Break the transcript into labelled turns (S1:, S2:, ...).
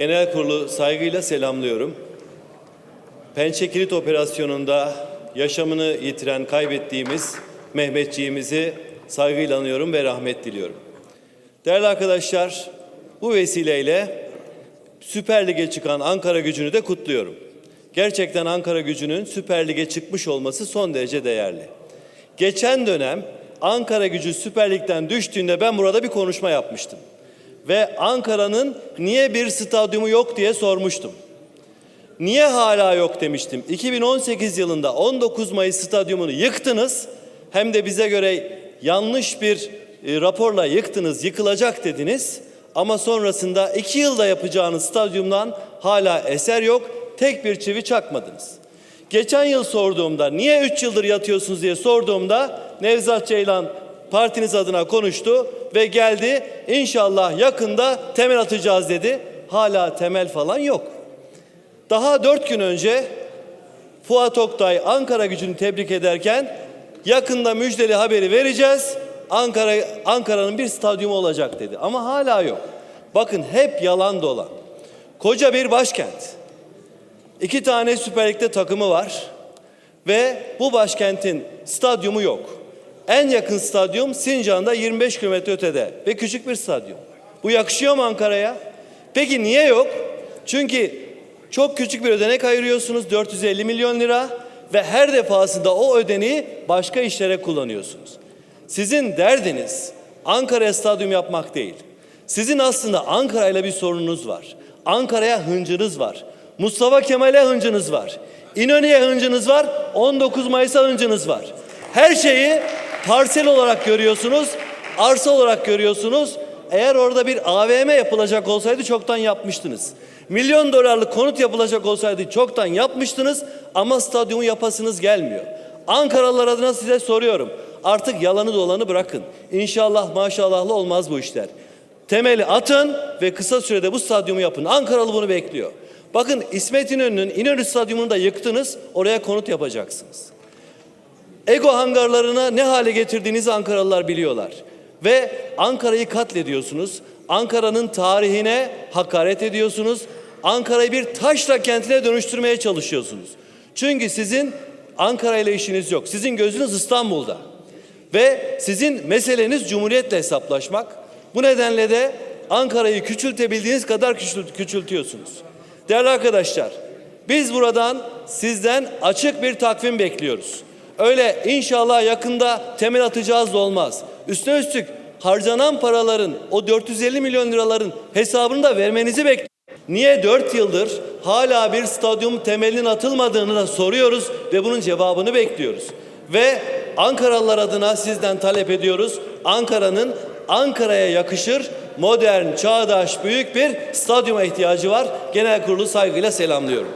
S1: Genel Kurulu saygıyla selamlıyorum. Pençe Kilit Operasyonu'nda yaşamını yitiren, kaybettiğimiz Mehmetçiğimizi saygıyla anıyorum ve rahmet diliyorum. Değerli arkadaşlar, bu vesileyle Süper Lig'e çıkan Ankara gücünü de kutluyorum. Gerçekten Ankara gücünün Süper Lig'e çıkmış olması son derece değerli. Geçen dönem Ankara gücü Süper Lig'den düştüğünde ben burada bir konuşma yapmıştım. Ve Ankara'nın niye bir stadyumu yok diye sormuştum. Niye hala yok demiştim. 2018 yılında 19 Mayıs stadyumunu yıktınız. Hem de bize göre yanlış bir e, raporla yıktınız, yıkılacak dediniz. Ama sonrasında iki yılda yapacağınız stadyumdan hala eser yok. Tek bir çivi çakmadınız. Geçen yıl sorduğumda niye 3 yıldır yatıyorsunuz diye sorduğumda Nevzat Ceylan partiniz adına konuştu ve geldi. İnşallah yakında temel atacağız dedi. Hala temel falan yok. Daha dört gün önce Fuat Oktay Ankara gücünü tebrik ederken yakında müjdeli haberi vereceğiz. Ankara Ankara'nın bir stadyumu olacak dedi. Ama hala yok. Bakın hep yalan dolan. Koca bir başkent. İki tane Süper Lig'de takımı var ve bu başkentin stadyumu yok. En yakın stadyum Sincan'da 25 kilometre ötede ve küçük bir stadyum. Bu yakışıyor mu Ankara'ya? Peki niye yok? Çünkü çok küçük bir ödenek ayırıyorsunuz 450 milyon lira ve her defasında o ödeneği başka işlere kullanıyorsunuz. Sizin derdiniz Ankara'ya stadyum yapmak değil. Sizin aslında Ankara ile bir sorununuz var. Ankara'ya hıncınız var. Mustafa Kemal'e hıncınız var. İnönü'ye hıncınız var. 19 Mayıs'a hıncınız var. Her şeyi parsel olarak görüyorsunuz, arsa olarak görüyorsunuz. Eğer orada bir AVM yapılacak olsaydı çoktan yapmıştınız. Milyon dolarlık konut yapılacak olsaydı çoktan yapmıştınız ama stadyumu yapasınız gelmiyor. Ankaralılar adına size soruyorum. Artık yalanı dolanı bırakın. İnşallah maşallahlı olmaz bu işler. Temeli atın ve kısa sürede bu stadyumu yapın. Ankaralı bunu bekliyor. Bakın İsmet İnönü'nün İnönü Stadyumunu da yıktınız. Oraya konut yapacaksınız. Ego hangarlarına ne hale getirdiğinizi Ankaralılar biliyorlar. Ve Ankara'yı katlediyorsunuz. Ankara'nın tarihine hakaret ediyorsunuz. Ankara'yı bir taşra kentine dönüştürmeye çalışıyorsunuz. Çünkü sizin Ankara ile işiniz yok. Sizin gözünüz İstanbul'da. Ve sizin meseleniz Cumhuriyet'le hesaplaşmak. Bu nedenle de Ankara'yı küçültebildiğiniz kadar küçült- küçültüyorsunuz. Değerli arkadaşlar, biz buradan sizden açık bir takvim bekliyoruz. Öyle inşallah yakında temel atacağız da olmaz. Üstüne üstlük harcanan paraların o 450 milyon liraların hesabını da vermenizi bekliyoruz. Niye 4 yıldır hala bir stadyum temelinin atılmadığını da soruyoruz ve bunun cevabını bekliyoruz. Ve Ankaralılar adına sizden talep ediyoruz. Ankara'nın Ankara'ya yakışır modern, çağdaş, büyük bir stadyuma ihtiyacı var. Genel kurulu saygıyla selamlıyorum.